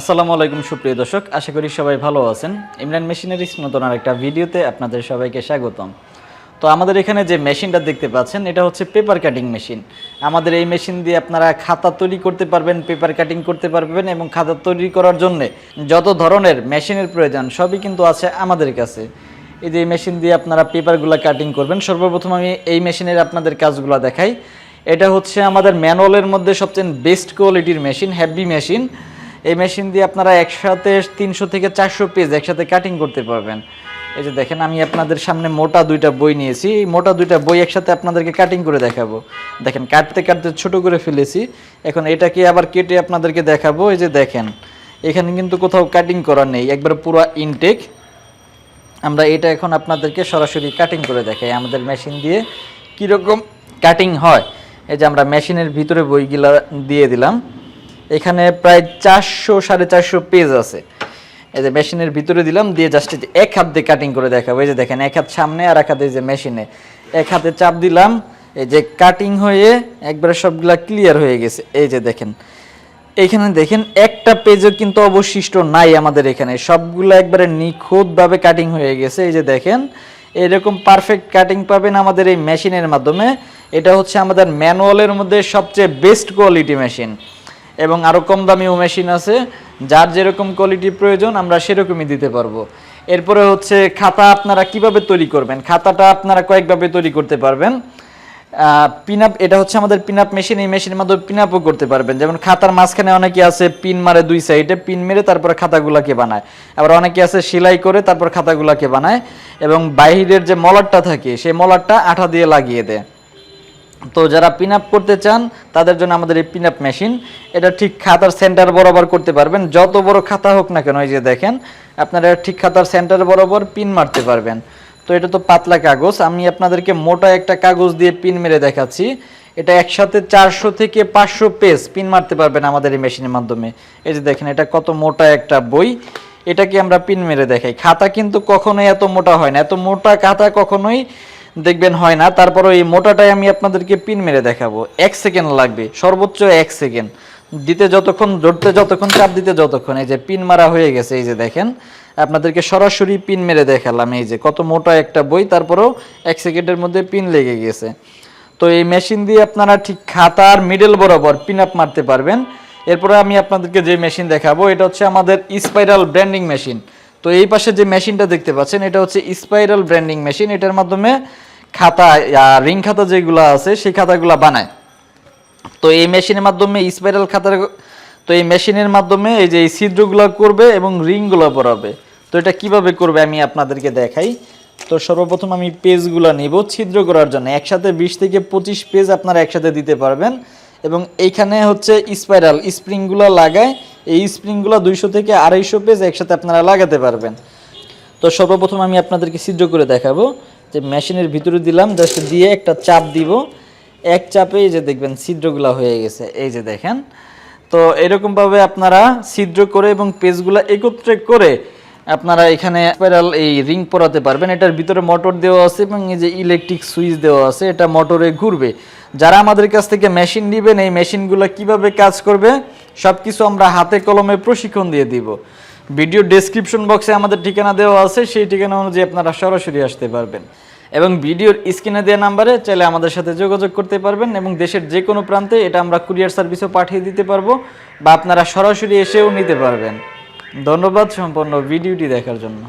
আসসালামু আলাইকুম, সুপ্রিয় দর্শক। আশা করি সবাই ভালো আছেন। ইমরান মেশিনারিস নতুন আর একটা ভিডিওতে আপনাদের সবাইকে স্বাগতম। তো আমাদের এখানে যে মেশিনটা দেখতে পাচ্ছেন, এটা হচ্ছে পেপার কাটিং মেশিন। আমাদের এই মেশিন দিয়ে আপনারা খাতা তৈরি করতে পারবেন, পেপার কাটিং করতে পারবেন এবং খাতা তৈরি করার জন্য যত ধরনের মেশিনের প্রয়োজন সবই কিন্তু আছে আমাদের কাছে। এই যে মেশিন দিয়ে আপনারা পেপারগুলো কাটিং করবেন, সর্বপ্রথম আমি এই মেশিনের আপনাদের কাজগুলো দেখাই। এটা হচ্ছে আমাদের ম্যানুয়ালের মধ্যে সবচেয়ে বেস্ট কোয়ালিটির মেশিন হ্যাভি মেশিন এই মেশিন দিয়ে আপনারা একসাথে তিনশো থেকে চারশো পেজ একসাথে কাটিং করতে পারবেন। এই যে দেখেন, আমি আপনাদের সামনে মোটা দুইটা বই নিয়েছি। এই মোটা দুইটা বই একসাথে আপনাদেরকে কাটিং করে দেখাবো। দেখেন, কাটতে কাটতে ছোট করে ফেলেছি। এখন এটাকে আবার কেটে আপনাদেরকে দেখাবো। এই যে দেখেন, এখানে কিন্তু কোথাও কাটিং করা নেই। একবার পুরো ইনটেক আমরা এটা এখন আপনাদেরকে সরাসরি কাটিং করে দেখাই আমাদের মেশিন দিয়ে কীরকম কাটিং হয়। এই যে আমরা মেশিনের ভিতরে বইগুলা দিয়ে দিলাম। এখানে প্রায় চারশো, সাড়ে চারশো পেজ আছে। এই যে মেশিনের ভিতরে দিলাম, দিয়ে জাস্ট এক হাত দিয়ে কাটিং করে দেখাবো। এই যে দেখেন, এক হাত সামনে আর এক হাতে যে মেশিনে। এক হাতে চাপ দিলাম, এই যে কাটিং হয়ে একবারে সবগুলা ক্লিয়ার হয়ে গেছে। এই যে দেখেন, এখানে দেখেন, একটা পেজও কিন্তু অবশিষ্ট নাই আমাদের এখানে। সবগুলো একবারে নিখুঁতভাবে কাটিং হয়ে গেছে। এই যে দেখেন, এরকম পারফেক্ট কাটিং পাবেন আমাদের এই মেশিনের মাধ্যমে। এটা হচ্ছে আমাদের ম্যানুয়ালের মধ্যে সবচেয়ে বেস্ট কোয়ালিটি মেশিন এবং আরও কম দামিও মেশিন আছে, যার যেরকম কোয়ালিটি প্রয়োজন, আমরা সেরকমই দিতে পারব। এরপরে হচ্ছে খাতা আপনারা কীভাবে তৈরি করবেন? খাতাটা আপনারা কয়েকভাবে তৈরি করতে পারবেন। পিন আপ এটা হচ্ছে আমাদের পিন আপ মেশিন এই মেশিনের মাধ্যমে পিন আপও করতে পারবেন। যেমন খাতার মাঝখানে অনেকে আছে পিন মারে দুই সাইডে পিন মেরে তারপরে খাতাগুলাকে বানায়। আবার অনেকে আছে, সেলাই করে তারপর খাতাগুলাকে বানায়। এবং বাইরের যে মলারটা থাকে, সেই মলারটা আঠা দিয়ে লাগিয়ে দেয়। তো যারা পিন আপ করতে চান, তাদের জন্য আমাদের এই পিন আপ মেশিন এটা ঠিক খাতার সেন্টার বরাবর করতে পারবেন। যত বড় খাতা হোক না কেন, এই যে দেখেন, আপনারা ঠিক খাতার সেন্টার বরাবর পিন মারতে পারবেন। তো এটা তো পাতলা কাগজ, আমি আপনাদেরকে মোটা একটা কাগজ দিয়ে পিন মেরে দেখাচ্ছি। এটা একসাথে চারশো থেকে পাঁচশো পেজ পিন মারতে পারবেন আমাদের এই মেশিনের মাধ্যমে। এই যে দেখেন, এটা কত মোটা একটা বই। এটাকে আমরা পিন মেরে দেখাই। খাতা কিন্তু কখনোই এত মোটা হয় না। এত মোটা খাতা কখনোই দেখবেন হয় না। তারপরে এই মোটাটাই আমি আপনাদেরকে পিন মেরে দেখাবো। এক সেকেন্ড লাগবে, সর্বোচ্চ এক সেকেন্ড। দিতে যতক্ষণ, ধরতে যতক্ষণ, চাপ দিতে যতক্ষণ। এই যে পিন মারা হয়ে গেছে, এই যে দেখেন। আপনাদেরকে সরাসরি পিন মেরে দেখালাম। এই যে কত মোটা একটা বই, তারপরেও এক সেকেন্ডের মধ্যে পিন লেগে গেছে। তো এই মেশিন দিয়ে আপনারা ঠিক খাতার মিডল বরাবর পিন আপ মারতে পারবেন। এরপরে আমি আপনাদেরকে যে মেশিন দেখাবো, এটা হচ্ছে আমাদের স্পাইরাল ব্র্যান্ডিং মেশিন তো এই পাশে যে মেশিনটা দেখতে পাচ্ছেন, এটা হচ্ছে স্পাইরাল ব্র্যান্ডিং মেশিন এটার মাধ্যমে খাতা রিং খাতা যেগুলো আছে, সেই খাতাগুলো বানায়। তো এই মেশিনের মাধ্যমে স্পাইরাল খাতার তো এই মেশিনের মাধ্যমে এই যে এই ছিদ্রগুলো করবে এবং রিংগুলো পরাবে। তো এটা কীভাবে করবে আমি আপনাদেরকে দেখাই। তো সর্বপ্রথম আমি পেজগুলো নিব ছিদ্র করার জন্য। একসাথে বিশ থেকে পঁচিশ পেজ আপনারা একসাথে দিতে পারবেন। এবং এইখানে হচ্ছে স্পাইরাল স্প্রিংগুলো লাগায়, এই স্প্রিংগুলো দুইশো থেকে আড়াইশো পেজ একসাথে আপনারা লাগাতে পারবেন। তো সর্বপ্রথম আমি আপনাদেরকে ছিদ্র করে দেখাবো। যে মেশিনের ভিতরে দিলাম জাস্ট দিয়ে একটা চাপ দিব। এক চাপে এই যে দেখবেন ছিদ্রগুলো হয়ে গেছে, এই যে দেখেন। তো এরকমভাবে আপনারা ছিদ্র করে এবং পেজগুলো একত্রে করে আপনারা এখানে স্পাইরাল এই রিং পরাতে পারবেন। এটার ভিতরে মোটর দেওয়া আছে এবং এই যে ইলেকট্রিক সুইচ দেওয়া আছে, এটা মোটরে ঘুরবে। যারা আমাদের কাছ থেকে মেশিন নেবেন, এই মেশিনগুলো কীভাবে কাজ করবে সব কিছু আমরা হাতে কলমে প্রশিক্ষণ দিয়ে দিব। ভিডিও ডেসক্রিপশন বক্সে আমাদের ঠিকানা দেওয়া আছে, সেই ঠিকানা অনুযায়ী আপনারা সরাসরি আসতে পারবেন। এবং ভিডিওর স্ক্রিনে দেওয়া নাম্বারে চাইলে আমাদের সাথে যোগাযোগ করতে পারবেন এবং দেশের যে কোনো প্রান্তে এটা আমরা কুরিয়ার সার্ভিসও পাঠিয়ে দিতে পারব বা আপনারা সরাসরি এসেও নিতে পারবেন। ধন্যবাদ সম্পন্ন ভিডিওটি দেখার জন্য।